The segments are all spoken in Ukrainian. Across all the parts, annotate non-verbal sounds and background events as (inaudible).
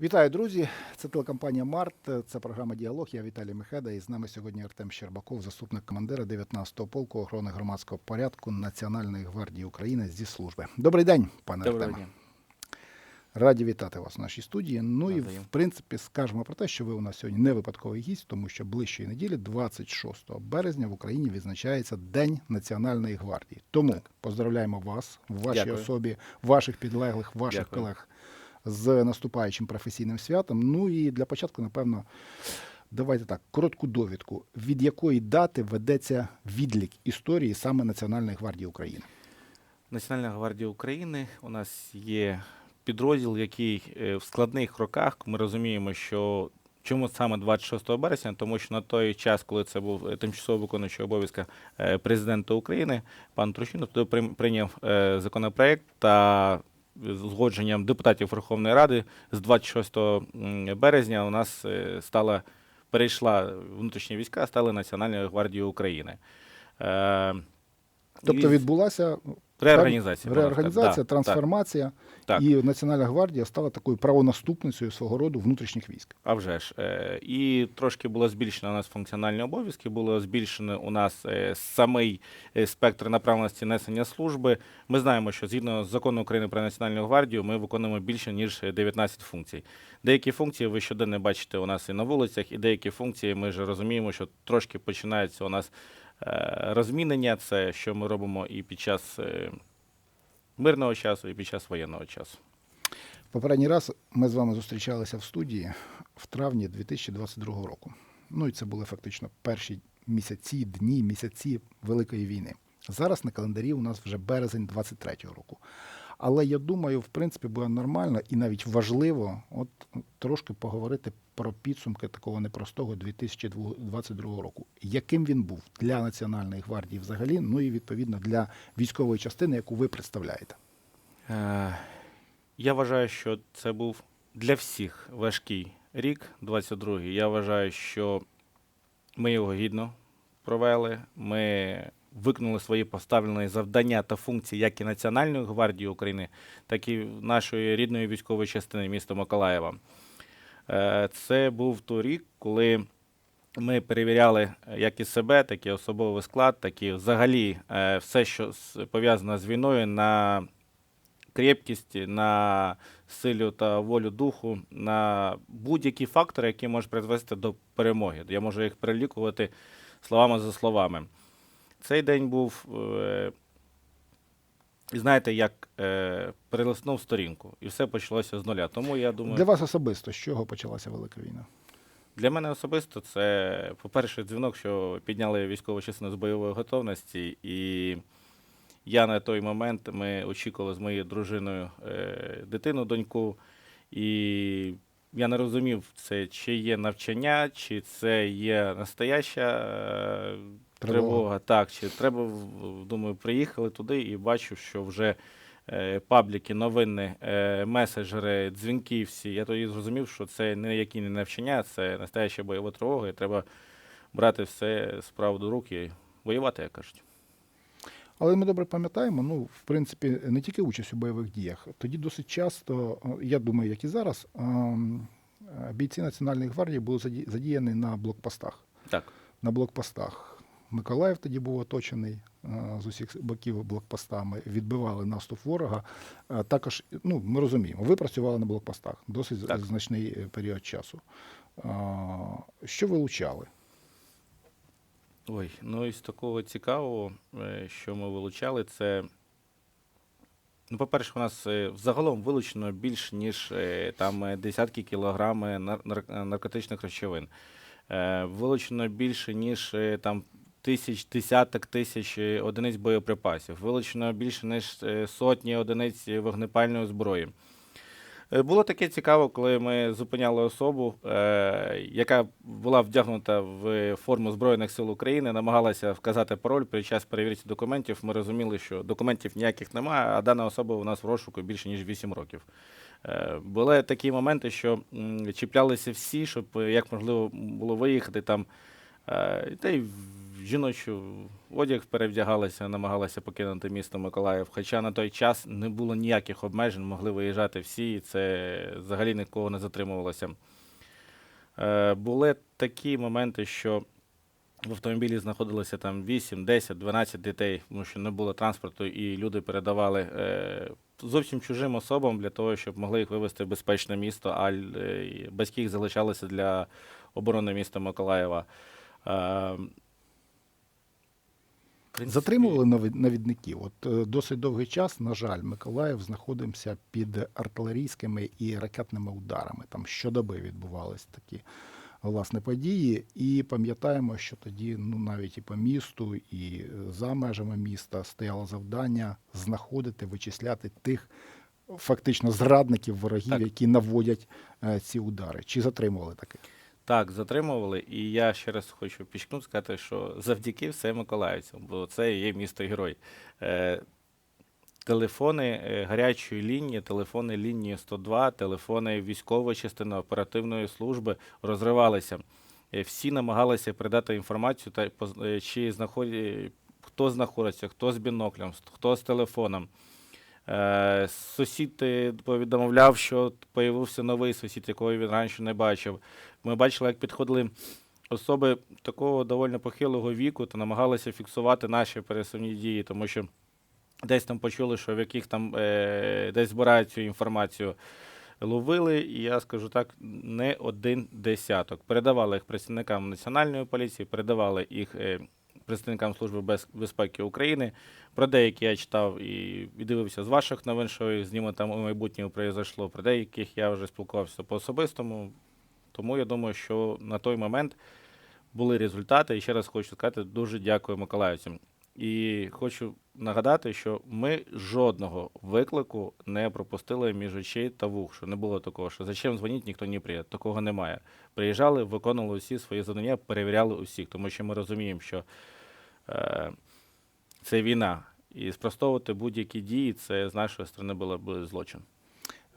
Вітаю, друзі! Це телекомпанія Март. Це програма Діалог. Я Віталій Мехеда. І з нами сьогодні Артем Щербаков, заступник командира 19-го полку охорони громадського порядку Національної гвардії України зі служби. Добрий день, пане Доброго Артеме. дня. Раді вітати вас в нашій студії. Ну і в принципі скажемо про те, що ви у нас сьогодні не випадковий гість, тому що ближчої неділі, 26 березня, в Україні відзначається День Національної гвардії. Тому поздравляємо вас в вашій Дякую. особі, ваших підлеглих, ваших Дякую. колег з наступаючим професійним святом. Ну і для початку, напевно, давайте так, коротку довідку. Від якої дати ведеться відлік історії саме Національної гвардії України? Національна гвардія України у нас є підрозділ, який е, в складних роках ми розуміємо, що чому саме 26 березня, тому що на той час, коли це був е, тимчасово виконуючий обов'язка е, президента України, пан Трущинов прийняв законопроект та з згодженням депутатів Верховної Ради з 26 березня у нас е, стала перейшла внутрішні війська, стали Національною гвардією України. Е, Тобто відбулася Реорганізація. реорганізація. Да, трансформація, Так. і Національна гвардія стала такою правонаступницею свого роду внутрішніх військ. А вже ж. Е, І трошки було збільшено у нас функціональні обов'язки, було збільшено у нас е, самий е, спектр направленості несення служби. Ми знаємо, що згідно з закону України про Національну гвардію ми виконуємо більше ніж 19 функцій. Деякі функції ви щоденно бачите у нас і на вулицях, і деякі функції ми вже розуміємо, що трошки починається у нас розмінення. Це що ми робимо і під час е, мирного часу, і під час воєнного часу. Попередній раз ми з вами зустрічалися в студії в травні 2022 року. Ну і це були фактично перші місяці, дні, місяці Великої війни. Зараз на календарі у нас вже березень 23-го року. Але я думаю, в принципі, буде нормально і навіть важливо от трошки поговорити про підсумки такого непростого 2022 року. Яким він був для Національної гвардії взагалі, ну і відповідно для військової частини, яку ви представляєте. Е, Я вважаю, що це був для всіх важкий рік, 22-й. Я вважаю, що ми його гідно провели. Ми виконали свої поставлені завдання та функції як і Національної гвардії України, так і нашої рідної військової частини міста Миколаєва. Е, Це був той рік, коли ми перевіряли е, як і себе, так і особовий склад, так і взагалі е, все, що пов'язано з війною на крепкість, на силу та волю духу, на будь-які фактори, які можуть призвести до перемоги. Я можу їх перелікувати словами за словами. Цей день був, е, знаєте, як е, перелиснув сторінку, і все почалося з нуля. Тому я думаю, Для вас особисто з чого почалася Велика війна? для мене особисто це, по-перше, дзвінок, що підняли військову частину з бойової готовності, і я на той момент ми очікували з моєю дружиною е, дитину, доньку, і я не розумів, це чи є навчання, чи це є настояща е, Тривога. тривога. Так, чи треба, думаю, приїхали туди і бачу, що вже е, пабліки, новини, е, меседжери, дзвінки всі. Я тоді зрозумів, що це ніякі не навчання, це настояща бойова тривога, і треба брати все справу до рук і воювати, як кажуть. Але ми добре пам'ятаємо, ну, в принципі, не тільки участь у бойових діях. Тоді досить часто, я думаю, як і зараз, е, бійці Національної гвардії були задіяні на блокпостах. Так. На блокпостах. Миколаїв тоді був оточений е, з усіх боків блокпостами, відбивали наступ ворога. Е, Також, ну, ми розуміємо, ви працювали на блокпостах досить Так. значний е, період часу. Що ви влучали? Ой, ну із такого цікавого, що ми вилучали, це. Ну, по-перше, у нас взагалом вилучено більш ніж там десятки нар- наркотичних речовин. Вилучено більше ніж там тисяч, десяток тисяч е, одиниць боєприпасів. Вилучено більше ніж е, сотні одиниць вогнепальної зброї. Е, Було таке цікаво, коли ми зупиняли особу, яка була вдягнута в форму Збройних сил України, намагалася вказати пароль під час перевірки документів. Ми розуміли, що документів ніяких немає, а дана особа у нас в розшуку більше ніж 8 років. Були такі моменти, що чіплялися всі, щоб як можливо було виїхати там. Та й жіночу одяг перевдягалися, намагалися покинути місто Миколаїв. Хоча на той час не було ніяких обмежень, могли виїжджати всі, і це взагалі нікого не затримувалося. Е, були такі моменти, що в автомобілі знаходилося там 8, 10, 12 дітей, тому що не було транспорту, і люди передавали е, зовсім чужим особам для того, щоб могли їх вивезти в безпечне місто, а е, батьки їх залишалися для оборони міста Миколаєва. Е, принципі, Затримували навід- навідників. От е, досить довгий час, на жаль, Миколаїв знаходився під артилерійськими і ракетними ударами. Там щодоби відбувались такі власне події. І пам'ятаємо, що тоді ну навіть і по місту, і е, за межами міста стояло завдання знаходити, вичисляти тих. Фактично зрадників ворогів, Так. які наводять е, ці удари. Чи затримували таких? Так, затримували. І я ще раз хочу пічкнути сказати, що завдяки все миколаївцям, бо це є місто герой. Е, телефони е, гарячої лінії, телефони лінії 102, телефони військової частини оперативної служби розривалися. Е, всі намагалися передати інформацію, та е, чи знаходять, хто знаходиться, хто з біноклем, хто з телефоном. Е, Сусід повідомляв, що появився новий сусід, якого він раніше не бачив. Ми бачили, як підходили особи такого доволі похилого віку та намагалися фіксувати наші пересувні дії, тому що десь там почули, що в яких там е, десь збирають цю інформацію. Ловили, і я скажу так, не один десяток. Передавали їх працівникам Національної поліції, передавали їх е, представникам Служби без- безпеки України. Про деякі я читав і, дивився з ваших новин, що з ними там у майбутньому произошло. Про деяких я вже спілкувався по особистому. Тому я думаю, що на той момент були результати. І ще раз хочу сказати, дуже дякую миколаївцям. І хочу нагадати, що ми жодного виклику не пропустили між очей та вух, що не було такого, що зачем дзвоніть, ніхто не приїде. Такого немає. Приїжджали, виконували всі свої завдання, перевіряли усіх, тому що ми розуміємо, що це війна. І спростовувати будь-які дії це з нашої сторони було б злочин.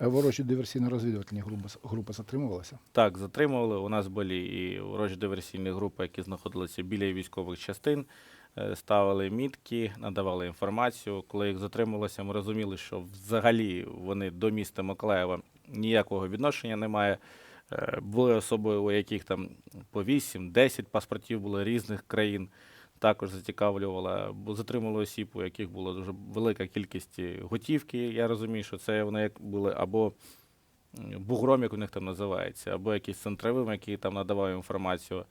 Е, Ворожі диверсійно-розвідувальні групи, групи затримувалися. Так, затримували. У нас були і ворожі диверсійні групи, які знаходилися біля військових частин, е, ставили мітки, надавали інформацію. Коли їх затримувалося, ми розуміли, що взагалі вони до міста Миколаєва ніякого відношення немає. Е, Були особи, у яких там по 8-10 паспортів було різних країн. Також зацікавлювала, бо затримали осіб, у яких була дуже велика кількість готівки. Я розумію, що це вони як були або бугром, як у них там називається, або якийсь центровим, який там надавав інформацію.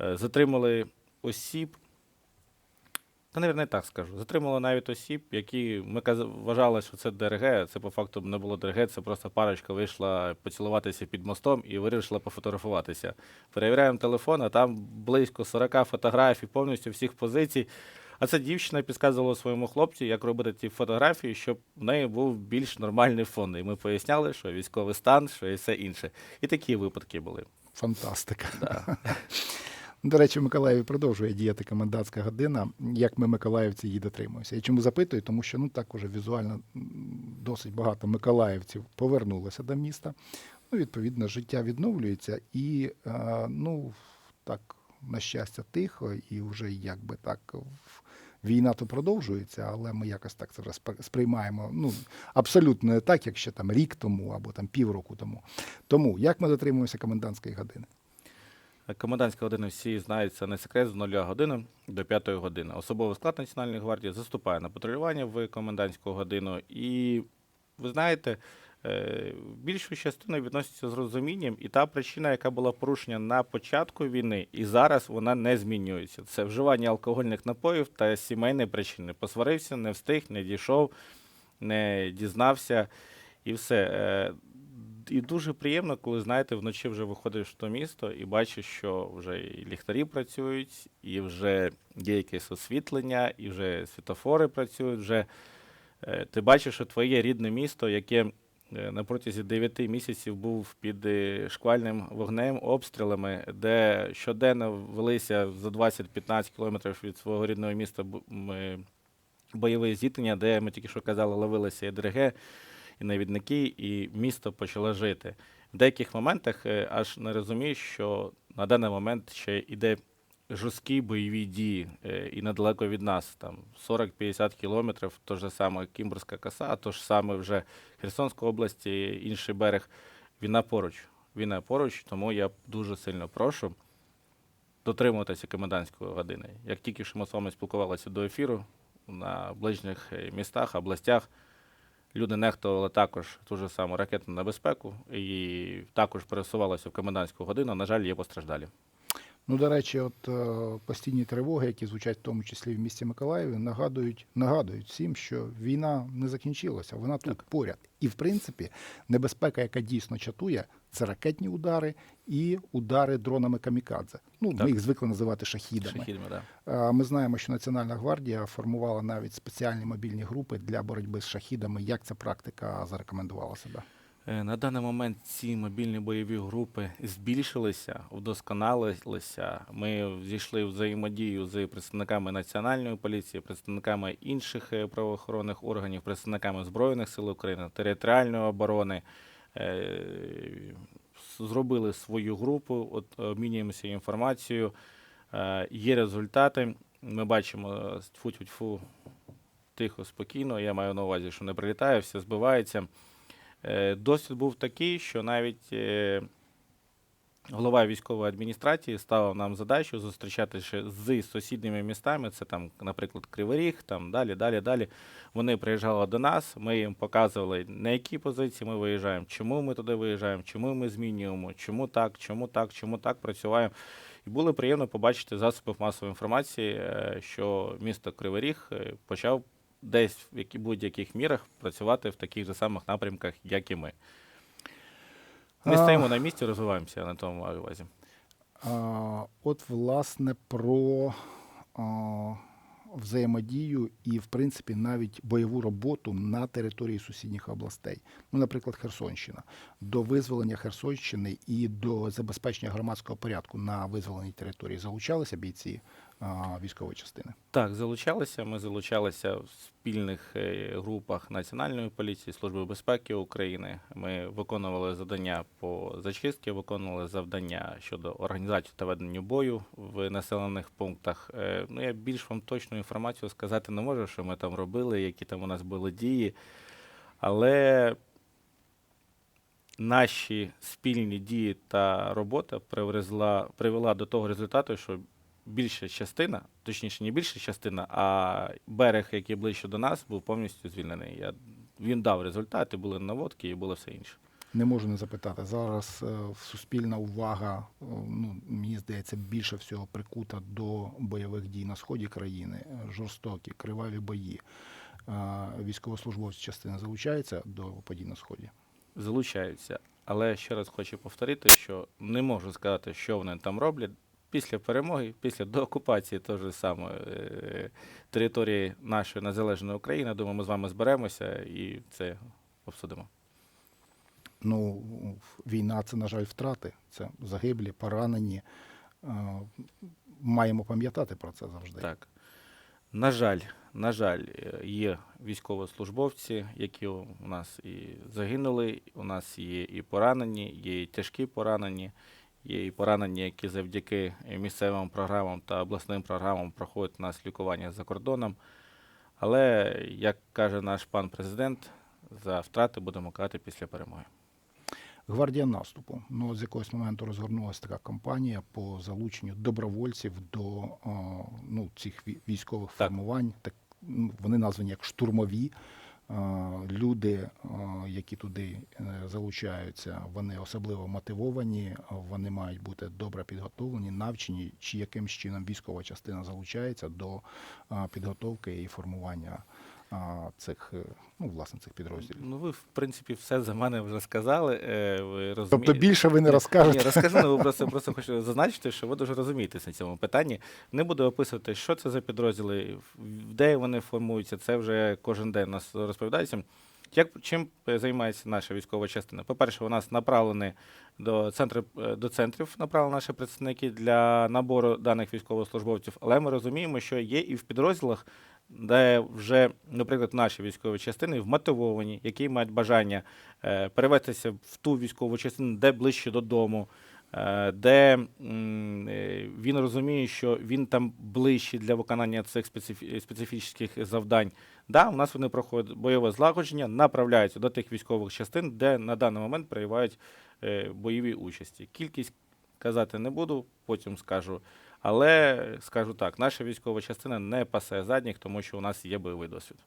Е, Затримали осіб. Та, навіть, не так скажу. Затримали навіть осіб, які ми вважали, що це ДРГ. Це по факту не було ДРГ, це просто парочка вийшла поцілуватися під мостом і вирішила пофотографуватися. Перевіряємо телефон, а там близько 40 фотографій, повністю всіх позицій. А ця дівчина підказувала своєму хлопцю, як робити ті фотографії, щоб в неї був більш нормальний фон. І ми поясняли, що військовий стан, що і все інше. І такі випадки були. Фантастика. Да. (laughs) До речі, в Миколаєві продовжує діяти комендантська година. Як ми, миколаївці, її дотримуємося? Я чому запитую? Тому що ну так уже візуально досить багато миколаївців повернулося до міста. Ну, відповідно, життя відновлюється і е, ну так, на щастя, тихо, і вже якби так. Війна то продовжується, але ми якось так це сприймаємо ну, абсолютно не так, як ще там рік тому або там півроку тому. Тому як ми дотримуємося комендантської години? Комендантська година всі знають, це не секрет з 0 години до 5 години. Особовий склад Національної гвардії заступає на патрулювання в комендантську годину. І ви знаєте, е, більшу частину відноситься з розумінням, і та причина, яка була порушена на початку війни, і зараз вона не змінюється. Це вживання алкогольних напоїв та сімейні причини. Посварився, не встиг, не дійшов, не дізнався і все. І дуже приємно, коли знаєте, вночі вже виходиш в то місто і бачиш, що вже і ліхтарі працюють, і вже є якесь освітлення, і вже світофори працюють. Вже е, ти бачиш, що твоє рідне місто, яке е, на протязі 9 місяців був під е, шквальним вогнем, обстрілами, де щоденно велися за 20-15 кілометрів від свого рідного міста е, бойові зіткнення, де ми тільки що казали, ловилися і ДРГ, і навідники, і місто почало жити. В деяких моментах е, аж не розумієш, що на даний момент ще йде жорсткі бойові дії е, і недалеко від нас, там 40-50 кілометрів, то ж саме Кімбурська коса, то ж саме вже Херсонська область, інший берег. Війна поруч. Війна поруч, тому я дуже сильно прошу дотримуватися комендантської години. Як тільки що ми з вами спілкувалися до ефіру на ближніх е, містах, областях, люди нехтували також ту ж саму ракетну небезпеку і також пересувалися в комендантську годину. На жаль, є постраждалі. Ну, до речі, от е, постійні тривоги, які звучать в тому числі в місті Миколаєві, нагадують, нагадують всім, що війна не закінчилася, вона тут Так. поряд. І в принципі, небезпека, яка дійсно чатує, це ракетні удари і удари дронами камікадзе. Ну, Так. ми їх звикли називати шахідами. Шахідами, да. Ми знаємо, що Національна гвардія формувала навіть спеціальні мобільні групи для боротьби з шахідами. Як ця практика зарекомендувала себе? На даний момент ці мобільні бойові групи збільшилися, вдосконалилися. Ми зійшли в взаємодію з представниками національної поліції, представниками інших е, правоохоронних органів, представниками збройних сил України, територіальної оборони. Е, Зробили свою групу, от обмінюємося інформацією. Е, Є результати. Ми бачимо тьфу-тьфу-тьфу, тихо, спокійно. Я маю на увазі, що не прилітає, все збивається. Е, Досвід був такий, що навіть голова військової адміністрації ставив нам задачу зустрічатися з сусідніми містами. Це там, наприклад, Кривий там далі, далі, далі. Вони приїжджали до нас, ми їм показували, на які позиції ми виїжджаємо, чому ми туди виїжджаємо, чому ми змінюємо, чому так, чому так, чому так працюємо. І було приємно побачити засоби масової інформації, е, що місто Кривий е, почав десь в будь-яких мірах працювати в таких же самих напрямках, як і ми. Не стоїмо на місці, розвиваємося на тому маю увазі. А, От, власне, про взаємодію і, в принципі, навіть бойову роботу на території сусідніх областей. Ну, наприклад, Херсонщина. До визволення Херсонщини і до забезпечення громадського порядку на визволеній території залучалися бійці військової частини. Так, залучалися. Ми залучалися в спільних е, групах Національної поліції, Служби безпеки України. Ми виконували завдання по зачистці, виконували завдання щодо організації та ведення бою в населених пунктах. Е, Ну, я більш вам точну інформацію сказати не можу, що ми там робили, які там у нас були дії. Але наші спільні дії та робота привезла, привела до того результату, що більша частина, точніше, не більша частина, а берег, який ближче до нас, був повністю звільнений. Я, він дав результати, були наводки і було все інше. Не можу не запитати. Зараз е, суспільна увага, е, ну, мені здається, більше всього прикута до бойових дій на сході країни, жорстокі, криваві бої. Е, Військовослужбовці частини залучаються до подій на сході. Залучаються. Але ще раз хочу повторити, що не можу сказати, що вони там роблять. Після перемоги, після доокупації того ж самої е, території нашої незалежної України, думаю, ми з вами зберемося і це обсудимо. Ну, війна це, на жаль, втрати, це загиблі, поранені. Е, Маємо пам'ятати про це завжди. Так. На жаль, на жаль, е, є військовослужбовці, які у нас і загинули, у нас є і поранені, є і тяжкі поранені, є і поранені, які завдяки місцевим програмам та обласним програмам проходять у нас лікування за кордоном. Але, як каже наш пан президент, за втрати будемо казати після перемоги. Гвардія наступу. Ну, з якогось моменту розгорнулася така кампанія по залученню добровольців до ну, цих військових Так. формувань. Так, ну, вони названі як штурмові. Люди, які туди е, залучаються, вони особливо мотивовані, вони мають бути добре підготовлені, навчені, чи якимсь чином військова частина залучається до підготовки і формування цих, е, ну, власне, цих підрозділів. Ну, ви, в принципі, все за мене вже сказали. е, Ви Тобто більше ви не розкажете. Ні, розкажу, ну, просто, просто хочу зазначити, що ви дуже розумієтесь на цьому питанні. Не буду описувати, що це за підрозділи, де вони формуються. Це вже кожен день нас розповідається. Як чим займається наша військова частина? По-перше, у нас направлені до центрів е, до центрів направлені наші представники для набору даних військовослужбовців. Але ми розуміємо, що є і в підрозділах, де вже, наприклад, наші військові частини вмотивовані, які мають бажання е, перевестися в ту військову частину, де ближче додому. е, де е, він розуміє, що він там ближче для виконання цих специфі- специфічних завдань. Да, у нас вони проходять бойове злагодження, направляються до тих військових частин, де на даний момент проявляють бойові участі. Кількість казати не буду, потім скажу. Але скажу так, наша військова частина не пасе задніх, тому що у нас є бойовий досвід.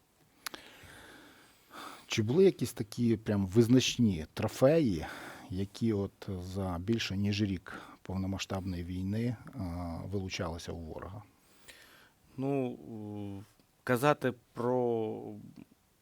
Чи були якісь такі прям визначні трофеї, які от за більше ніж рік повномасштабної війни вилучалися у ворога? Ну, казати про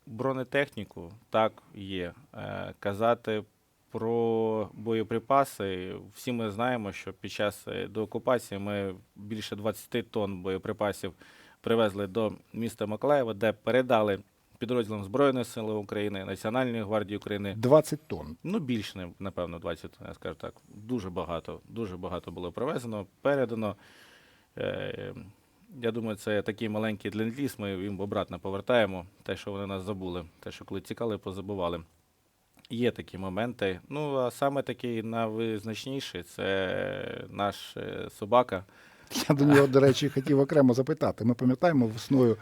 бронетехніку, так, є. Е, казати про боєприпаси, всі ми знаємо, що під час е, деокупації ми більше 20 тонн боєприпасів привезли до міста Миколаєва, де передали підрозділам Збройних сил України, Національної гвардії України 20 тонн. Ну, більше, не- напевно, 20, я скажу так. Дуже багато, дуже багато було привезено, передано. Е, я думаю, це такий маленький ленд-ліз, ми їм обратно повертаємо. Те, що вони нас забули, те, що коли тікали, позабували. Є такі моменти. Ну, а саме такий найвизначніший це наш е, собака. Я до нього, до речі, хотів окремо запитати. Ми пам'ятаємо весною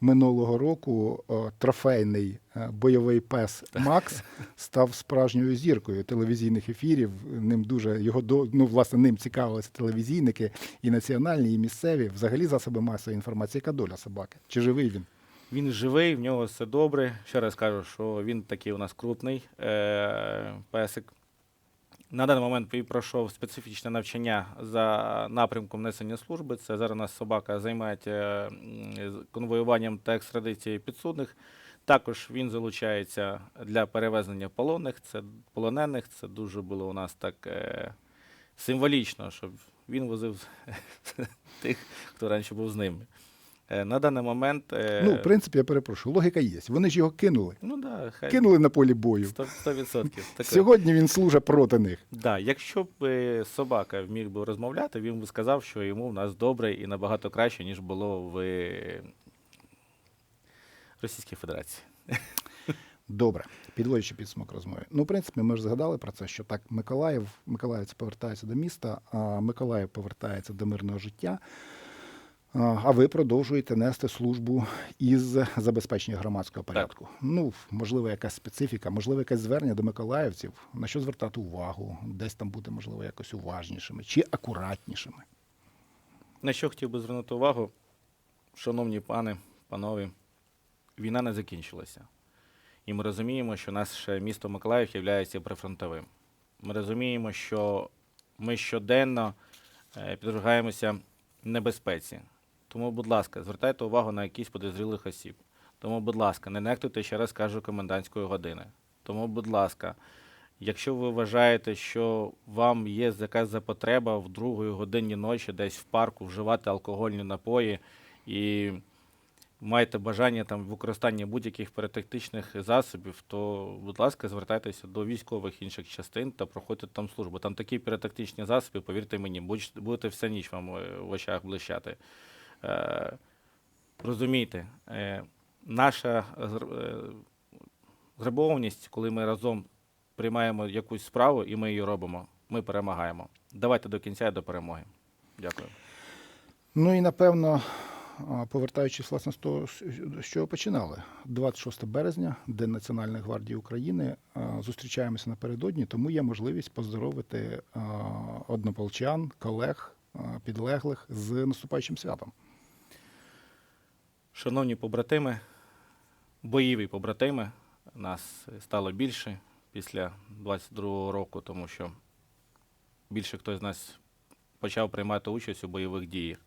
минулого року трофейний е, бойовий пес Макс став справжньою зіркою телевізійних ефірів. Ним дуже його ну, власне ним цікавилися телевізійники і національні, і місцеві. Взагалі засоби масової інформації. Яка доля собаки? Чи живий він? Він живий, в нього все добре. Ще раз кажу, що він такий у нас крупний е- песик. На даний момент він пройшов специфічне навчання за напрямком несення служби. Це зараз у нас собака займається е, конвоюванням та екстрадицією підсудних. Також він залучається для перевезення полонених, це полонених. Це дуже було у нас так е, символічно, щоб він возив (laughs) тих, хто раніше був з ними. Е, На даний момент. е, Ну, в принципі, я перепрошую, логіка є. Вони ж його кинули. Ну да, хай Кинули на полі бою. 100%. 100%. Сьогодні він служить проти них. Да, якщо б е, собака вміг би розмовляти, він би сказав, що йому в нас добре і набагато краще, ніж було в Російській Федерації. Добре, підводячи підсумок розмови. Ну, в принципі, ми ж згадали про це, що так Миколаїв, Миколаївці повертаються до міста, а Миколаїв повертається до мирного життя. А ви продовжуєте нести службу із забезпечення громадського порядку. Ну, можливо, якась специфіка, можливо, якесь звернення до миколаївців, на що звертати увагу, десь там бути, можливо, якось уважнішими чи акуратнішими. На що хотів би звернути увагу, шановні пани, панові, війна не закінчилася. І ми розуміємо, що наше місто Миколаїв є прифронтовим. Ми розуміємо, що ми щоденно е, підвергаємося небезпеці. Тому, будь ласка, звертайте увагу на якісь підозрілих осіб. Тому, будь ласка, не нехтуйте, ще раз кажу, комендантської години. Тому, будь ласка, якщо ви вважаєте, що вам є якась запотреба в другої годині ночі десь в парку вживати алкогольні напої і маєте бажання там використання будь-яких піротехнічних засобів, то, будь ласка, звертайтеся до військових інших частин та проходьте там службу. Там такі піротехнічні засоби, повірте мені, будете вся ніч вам е, в очах блищати. Е, розумійте, е, наша зр- е, зграбованість, коли ми разом приймаємо якусь справу і ми її робимо, ми перемагаємо. Давайте до кінця і до перемоги. Дякую. Ну і напевно, повертаючись власне з того, з чого починали. 26 березня, День Національної гвардії України. Зустрічаємося напередодні, тому є можливість поздоровити однополчан, колег, підлеглих з наступаючим святом. Шановні побратими, бойові побратими, нас стало більше після 22-го року, тому що більше хтось з нас почав приймати участь у бойових діях.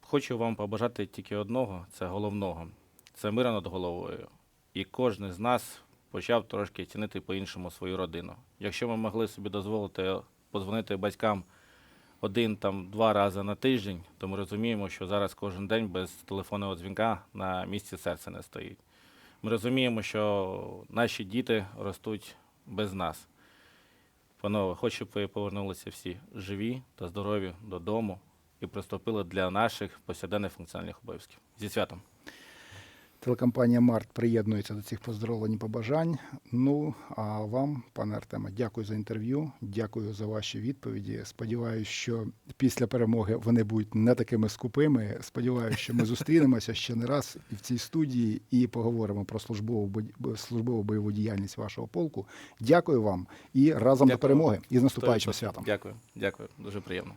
Хочу вам побажати тільки одного, це головного. Це мира над головою. І кожен з нас почав трошки цінити по-іншому свою родину. Якщо ми могли собі дозволити подзвонити батькам один там два рази на тиждень, то ми розуміємо, що зараз кожен день без телефонного дзвінка на місці серця не стоїть. Ми розуміємо, що наші діти ростуть без нас. Панове, хочу, щоб ви повернулися всі живі та здорові додому і приступили для наших повсякденних функціональних обов'язків. Зі святом! Телекомпанія Март приєднується до цих поздоровлень і побажань. Ну а вам, пане Артеме, дякую за інтерв'ю, дякую за ваші відповіді. Сподіваюся, що після перемоги вони будуть не такими скупими. Сподіваюся, що ми (laughs) зустрінемося ще не раз і в цій студії і поговоримо про службову службову бойову діяльність вашого полку. Дякую вам і разом до перемоги і з наступаючим 100%. святом. Дякую, дякую, дуже приємно.